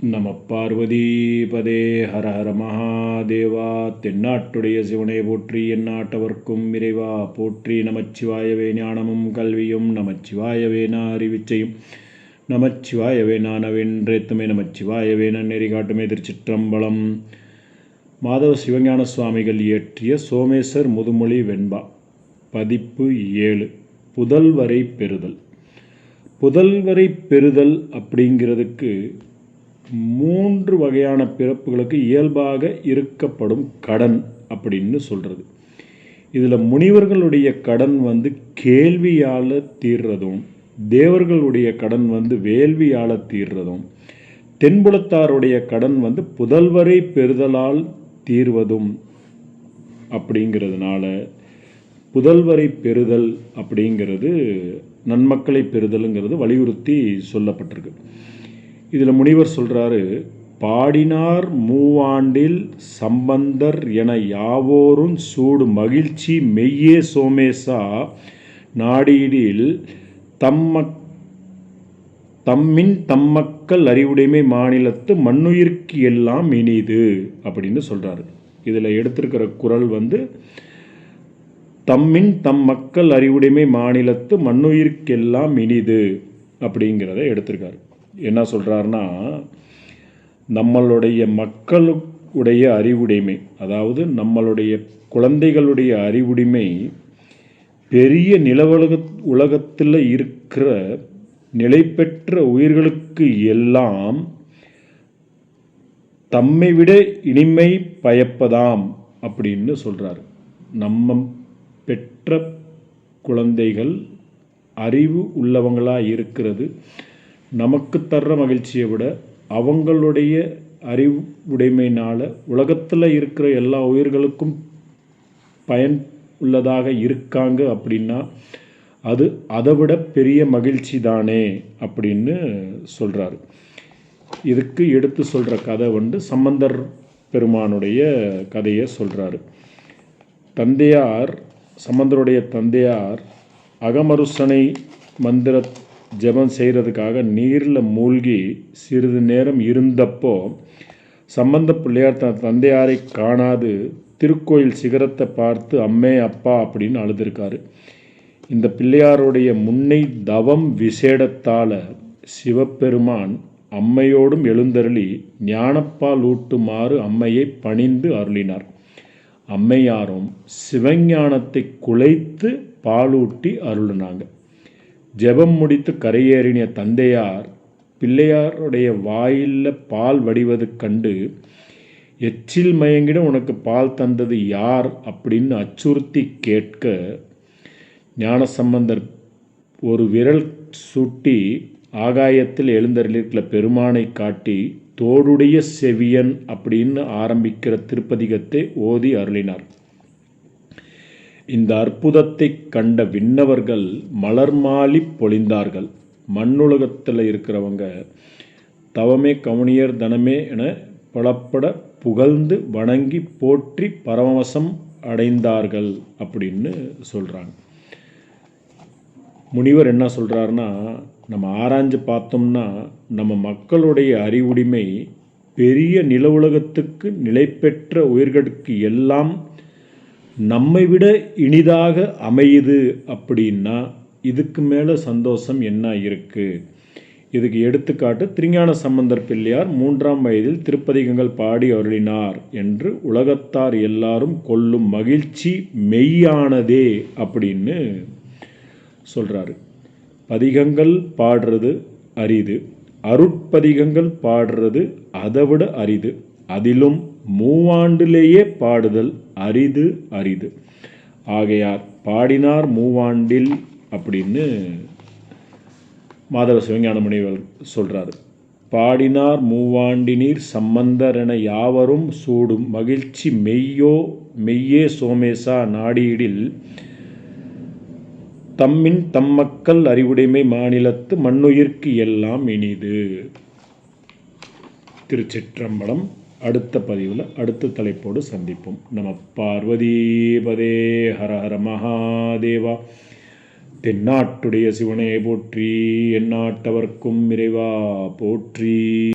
நம பார்வதி பதே ஹர ஹர மகாதேவா தென்னாட்டுடைய சிவனை போற்றி எந்நாட்டவர்க்கும் இறைவா போற்றி. நமச்சிவாயவே ஞானமும் கல்வியும் நமச்சிவாயவே அறிவிச்சையும் நமச்சிவாயவே நானவென்றேத்துமே நமச்சிவாயவே நன்னெறி காட்டுமே திருச்சிற்றம்பலம். மாதவ சிவஞான சுவாமிகள் இயற்றிய சோமேஸ்வர் முதுமொழி வெண்பா பதிப்பு ஏழு புதல்வரை பெறுதல். புதல்வரை பெறுதல் அப்படிங்கிறதுக்கு மூன்று வகையான பிறப்புகளுக்கு இயல்பாக இருக்கப்படும் கடன் அப்படின்னு சொல்கிறது இதில் முனிவர்களுடைய கடன் வந்து கேள்வியால் தீர்றதும் தேவர்களுடைய கடன் வந்து வேள்வியால் தீர்றதும் தென்புலத்தாருடைய கடன் வந்து புதல்வரை பெறுதலால் தீர்வதும் அப்படிங்கிறதுனால புதல்வரை பெறுதல் அப்படிங்கிறது நன்மக்களை பெறுதலுங்கிறது வலியுறுத்தி சொல்லப்பட்டிருக்கு. இதில் முனிவர் சொல்கிறாரு பாடினார் மூவாண்டில் சம்பந்தர் என யாவோரும் சூடு மகிழ்ச்சி மெய்யே சோமேசா நாடியில் தம்ம தம்மின் தம்மக்கள் அறிவுடைமை மாநிலத்து மண்ணுயிர்க்கு எல்லாம் இனிது அப்படின்னு சொல்கிறாரு இதில் எடுத்திருக்கிற குரல் வந்து தம்மின் தம் மக்கள் அறிவுடைமை மாநிலத்து மண்ணுயிர்க்கெல்லாம் இனிது அப்படிங்கிறத எடுத்திருக்காரு. என்ன சொல்கிறாருன்னா நம்மளுடைய மக்களுடைய அறிவுடைமை அதாவது நம்மளுடைய குழந்தைகளுடைய அறிவுடைமை பெரிய நிலவுலக உலகத்தில் இருக்கிற நிலை பெற்ற உயிர்களுக்கு எல்லாம் தம்மை விட இனிமை பயப்பதாம் அப்படின்னு சொல்கிறார் நம்ம பெற்ற குழந்தைகள் அறிவு உள்ளவங்களாக இருக்கிறது. நமக்கு தர்ற மகிழ்ச்சியை விட அவங்களுடைய அறிவுடைமையினால் உலகத்தில் இருக்கிற எல்லா உயிர்களுக்கும் பயன் உள்ளதாக இருக்காங்க அப்படின்னா அது அதை விட பெரிய மகிழ்ச்சி தானே அப்படின்னு சொல்கிறாரு இதுக்கு எடுத்து சொல்கிற கதை வந்து சம்பந்தர் பெருமானுடைய கதையை சொல்கிறாரு தந்தையார் சம்பந்தருடைய தந்தையார் அகமருசனை மந்திர ஜெபம் செய்கிறதுக்காக நீரில் மூழ்கி சிறிது நேரம் இருந்தப்போ சம்பந்த பிள்ளையார் தன் தந்தையாரை காணாது திருக்கோயில் சிகரத்தை பார்த்து அம்மே அப்பா அப்படின்னு அழுதுருக்காரு. இந்த பிள்ளையாருடைய முன்னை தவம் விசேடத்தால் சிவபெருமான் அம்மையோடும் எழுந்தருளி ஞானப்பால் ஊட்டுமாறு அம்மையை பணிந்து அருளினார். அம்மையாரும் சிவஞானத்தை குலைத்து பாலூட்டி அருளினாங்க. ஜெபம் முடித்து கரையேறின தந்தையார் பிள்ளையாருடைய வாயில் பால் வடிவது கண்டு எச்சில் மயங்கிட உனக்கு பால் தந்தது யார்? அப்படின்னு அச்சுறுத்தி கேட்க ஞானசம்பந்தர் ஒரு விரல் சுட்டி ஆகாயத்தில் எழுந்தருளிருக்கிற பெருமானை காட்டி தோடுடைய செவியன் அப்படின்னு ஆரம்பிக்கிற திருப்பதிகத்தை ஓதி அருளினார். இந்த அற்புதத்தை கண்ட விண்ணவர்கள் மலர் மாலி பொழிந்தார்கள். மண்ணுலகத்தில் இருக்கிறவங்க தவமே கவுனியர் தனமே என பலப்பட புகழ்ந்து வணங்கி போற்றி பரமவசம் அடைந்தார்கள் அப்படின்னு சொல்கிறாங்க முனிவர் என்ன சொல்கிறாருன்னா நம்ம ஆராய்ஞ்சு பார்த்தோம்னா நம்ம மக்களுடைய அறிவுடைமை பெரிய நில உலகத்துக்கு நிலை பெற்ற உயிர்களுக்கு எல்லாம் நம்மை விட இனிதாக அமையுது அப்படின்னா இதுக்கு மேலே சந்தோஷம் என்ன இருக்குது இதுக்கு எடுத்துக்காட்டு திருஞான சம்பந்தர் பிள்ளையார் மூன்றாம் வயதில் திருப்பதிகங்கள் பாடி அருளினார் என்று உலகத்தார் எல்லாரும் கொள்ளும் மகிழ்ச்சி மெய்யானதே அப்படின்னு சொல்கிறாரு பதிகங்கள் பாடுறது அரிது. அருட்பதிகங்கள் பாடுறது அதை விட அரிது. அதிலும் மூவாண்டிலேயே பாடுதல் அரிது அரிது. ஆகையார் பாடினார் மூவாண்டில் அப்படின்னு மாதவ சிவஞான முனிவர் சொல்கிறார் பாடினார் மூவாண்டினீர் சம்பந்தர் என யாவரும் சூடும் மகிழ்ச்சி மெய்யோ மெய்யே சோமேசா நாடியிடில் தம்மின் தம்மக்கள் அறிவுடைமை மாநிலத்து மண்ணுயிர்க்கு எல்லாம் இனிது. திருச்சிற்றம்பலம் அடுத்த பதிவில் அடுத்த தலைப்போடு சந்திப்போம். நம பார்வதீபதே ஹர ஹர மகாதேவா. தென்னாட்டுடைய சிவனே போற்றி எந்நாட்டவர்க்கும் இறைவா போற்றி.